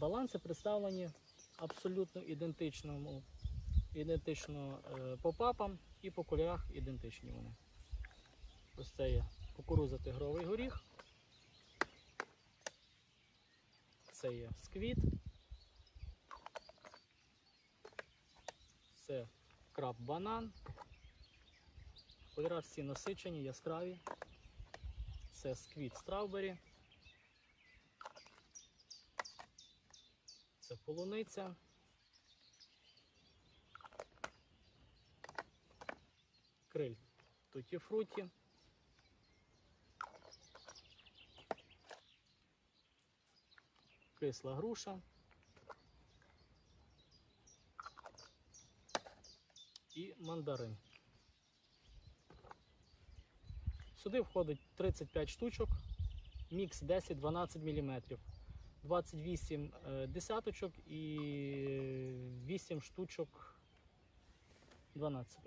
Баланси представлені абсолютно ідентичному, ідентично е, по папам і по кольорах ідентичні вони. Ось це є кукуруза тигровий горіх. Це є сквіт. Це краб банан. Кольори всі насичені, яскраві. Це сквіт страубері. Це полуниця. Криль туті фруті. Кисла груша. І мандарин. Сюди входить 35 штучок, мікс 10-12 мм, 28 е, десяточок і 8 штучок 12.